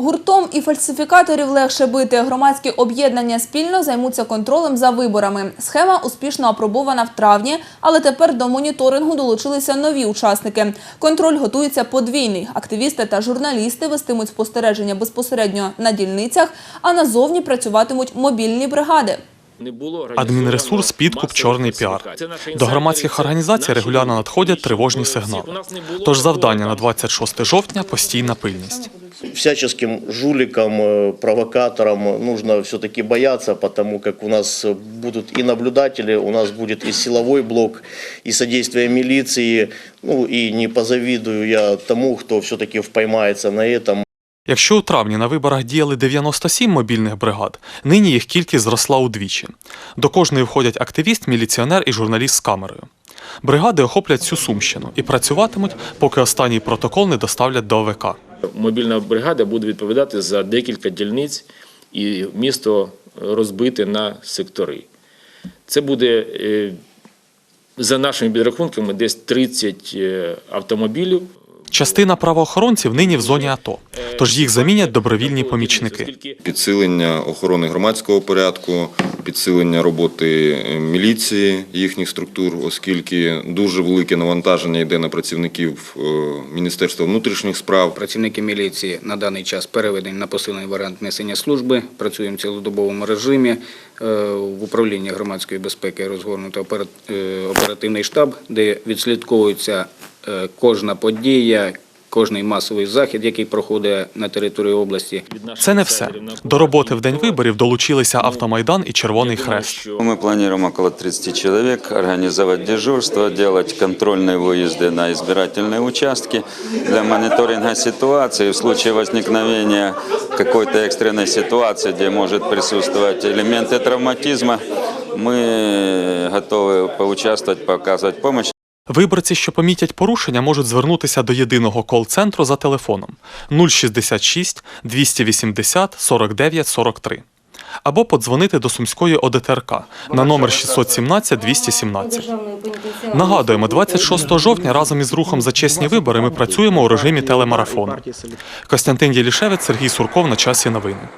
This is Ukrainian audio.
Гуртом і фальсифікаторів легше бити. Громадські об'єднання спільно займуться контролем за виборами. Схема успішно апробована в травні, але тепер до моніторингу долучилися нові учасники. Контроль готується подвійний. Активісти та журналісти вестимуть спостереження безпосередньо на дільницях, а назовні працюватимуть мобільні бригади. Адмінресурс, підкуп, чорний піар. До громадських організацій регулярно надходять тривожні сигнали. Тож завдання на 26 жовтня постійна пильність. всяческим жуликам, э, провокаторам нужно все-таки бояться, потому как у нас э, будут и наблюдатели, у нас будет и силовой блок, и содействие милиции. Ну и не позавидую я тому, кто все-таки впоймается на этом. Якщо у травні на виборах діяли 97 мобільних бригад, нині їх кількість зросла удвічі. До кожної входять активіст, міліціонер і журналіст з камерою. Бригади охоплять всю Сумщину і працюватимуть, поки останній протокол не доставлять до ОВК. Мобільна бригада буде відповідати за декілька дільниць і місто розбите на сектори. Це буде, е, за нашими підрахунками, десь 30 е, автомобілів. Частина правоохоронців нині в зоні АТО, тож їх замінять добровільні помічники. підсилення охорони громадського порядку, підсилення роботи е, міліції, їхніх структур, оскільки дуже велике навантаження йде на працівників е, Міністерства внутрішніх справ. Працівники міліції на даний час переведені на посилений варіант несення служби. Працюємо в цілодобовому режимі. Е, В управлінні громадської безпеки розгорнуто оперативний штаб, де відслідковується кожна подія, кожний масовий захід, який проходить на території області. Це не все. До роботи в день виборів долучилися Автомайдан і Червоний Хрест. Мы планируем около 30 человек, организовать дежурство, делать контрольные выезды на избирательные участки для мониторинга ситуации. В случае возникновения какой-то экстренной ситуации, где может присутствовать элементы травматизма, мы готовы поучаствовать, показывать помощь. Виборці, що помітять порушення, можуть звернутися до єдиного кол-центру за телефоном 066 280 49 43 або подзвонити до Сумської ОДТРК на номер 617 217. Нагадуємо, 26 жовтня разом із рухом за чесні вибори ми працюємо у режимі телемарафону. Костянтин Єлішевець, Сергій Сурков на часі новини.